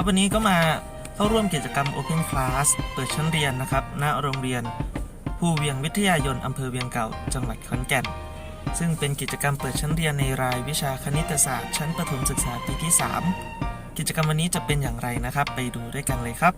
ครับวันนี้ก็มาเข้าร่วมกิจกรรม Open Class เปิดชั้นเรียนนะครับณโรงเรียนภูเวียงวิทยายนอำเภอเวียงเก่า จังหวัดขอนแก่น ซึ่งเป็นกิจกรรมเปิดชั้นเรียนในรายวิชาคณิตศาสตร์ชั้นประถมศึกษาปีที่ 3 กิจกรรมวันนี้จะเป็นอย่างไรนะครับ ไปดูด้วยกันเลยครับ